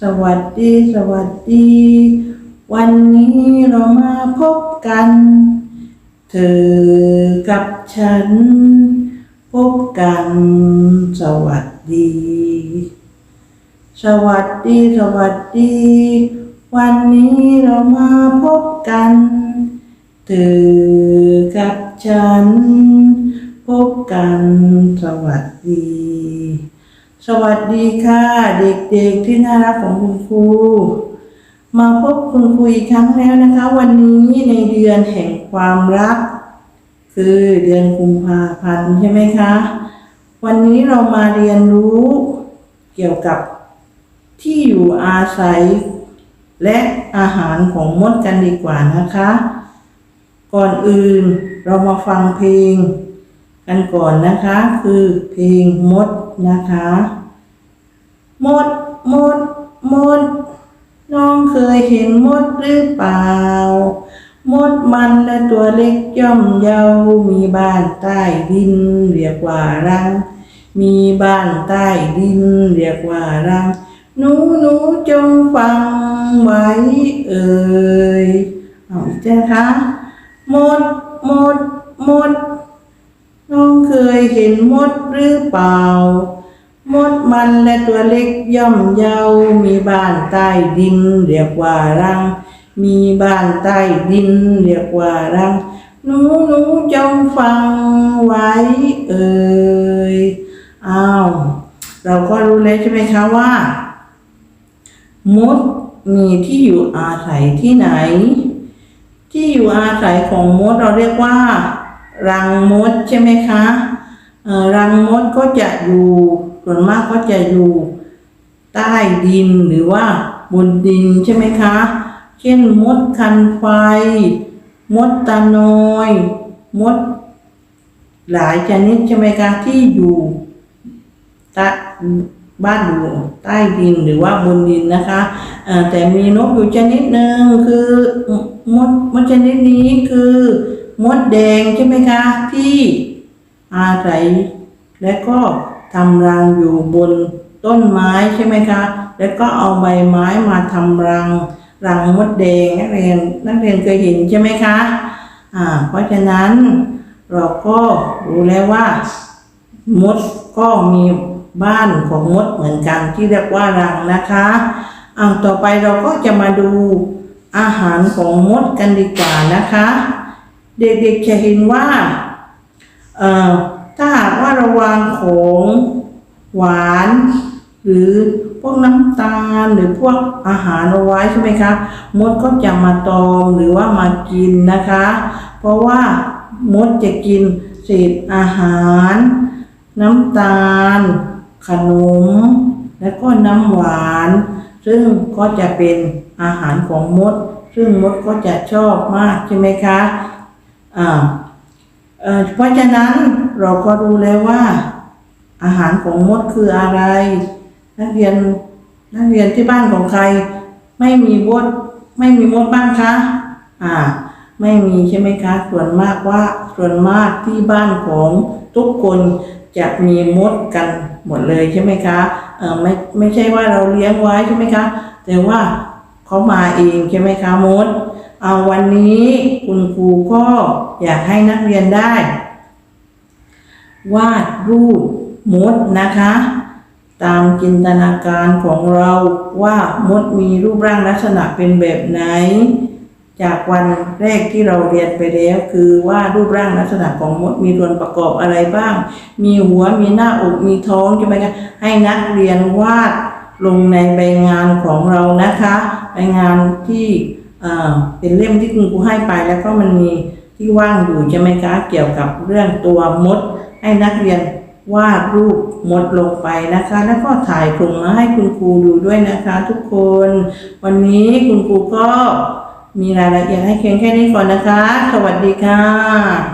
สวัสดี สวัสดี วันนี้เรามาพบกัน เธอกับฉัน พบกัน สวัสดี สวัสดี สวัสดี วันนี้เรามาพบกัน เธอกับฉัน พบกัน สวัสดี สวัสดีค่ะ เด็กๆที่น่ารักของคุณครู มาพบคุณครูอีกครั้งแล้วนะคะ วันนี้ในเดือนแห่งความรัก คือเดือนกุมภาพันธ์ใช่ไหมคะ วันนี้เรามาเรียนรู้เกี่ยวกับที่อยู่อาศัย และอาหารของมดกันดีกว่านะคะ ก่อนอื่นเรามาฟังเพลงกันก่อนนะคะ คือเพลงมดนะคะ มด มด มด น้องเคยเห็นมดหรือเปล่า มดมันและตัวเล็กย่อมเยา มีบ้านใต้ดิน เรียกว่ารัง มีบ้านใต้ดิน เรียกว่ารัง หนูหนูจงฟังไว้เอ่ยเอาอีกจ้ะคะมด มด มด น้องเคยเห็นมดหรือเปล่า มดมันและตัวเล็กย่อมเยามีบ้านใต้ดินเรียกว่ารัง มีบ้านใต้ดินเรียกว่ารัง หนูหนูจงฟังไว้เอ่ย อ้าว เราก็รู้แล้วใช่ไหมคะว่า มดมีที่อยู่อาศัยที่ไหน ที่อยู่อาศัยของมดเราเรียกว่า รังมดใช่ไหมคะ รังมดก็จะอยู่ ส่วนมากก็จะอยู่ใต้ดินหรือว่าบนดินใช่ไหมคะ เช่นมดคันไฟ มดตะนอย มด หลายชนิดใช่ไหมคะที่อยู่ต้บ้านอยู่ใต้ดินหรือว่าบนดินนะคะแต่มีนกอยู่ชนิดหนึ่งคือมดมดชนิดนี้คือ มดแดงใช่ไหมคะ ที่อาศัยและก็ ทำรังอยู่บนต้นไม้ใช่ไหมคะ แล้วก็เอาใบไม้มาทำรัง รังมดแดงนักเรียนนักเรียนเคยเห็นใช่ไหมคะอ่าเพราะฉะนั้นเราก็รู้แล้วว่า มดก็มีบ้านของมดเหมือนกันที่เรียกว่ารังนะคะเอาต่อไปเราก็จะมาดูอาหารของมดกันดีกว่านะคะ เด็กๆจะเห็นว่าเอ่อ ถ้าหากว่าเราวางของหวาน หรือพวกน้ำตาลหรือพวกอาหารเอาไว้ใช่ไหมคะมดก็จะมาตอมหรือว่ามากินนะคะ เพราะว่ามดจะกินเศษอาหาร น้ำตาล ขนม และก็น้ำหวาน ซึ่งก็จะเป็นอาหารของมด ซึ่งมดก็จะชอบมากใช่ไหมคะอ่า เพราะฉะนั้นเราก็รู้แล้วว่า อาหารของมดคืออะไร นักเรียนนักเรียนที่บ้านของใคร ไม่มีมดไม่มีมดบ้างคะอ่า ไม่มีใช่ไหมคะ ส่วนมากว่าส่วนมากที่บ้านของทุกคนจะมีมดกันหมดเลยใช่ไหมคะเออไม่ไม่ใช่ว่าเราเลี้ยงไว้ใช่ไหมคะ แต่ว่าเขามาเองใช่ไหมคะมด เอาวันนี้คุณครูก็อยากให้นักเรียนได้ วาดรูปมดนะคะ ตามจินตนาการของเราว่ามดมีรูปร่างลักษณะเป็นแบบไหน จากวันแรกที่เราเรียนไปแล้วคือว่ารูปร่างลักษณะของมดมีส่วนประกอบอะไรบ้าง มีหัวมีหน้าอกมีท้องใช่ไหมคะให้นักเรียนวาดลงในใบงานของเรานะคะ ใบงานที่ เป็นเล่มที่คุณครูให้ไปแล้วก็มันมีที่ว่างอยู่ใช่ไหมคะเกี่ยวกับเรื่องตัวมด ให้นักเรียนวาดรูปมดลงไปนะคะ แล้วก็ถ่ายส่งมาให้คุณครูดูด้วยนะคะ ทุกคน วันนี้คุณครูก็มีรายละเอียดให้เพียงแค่นี้ก่อนนะคะ สวัสดีค่ะ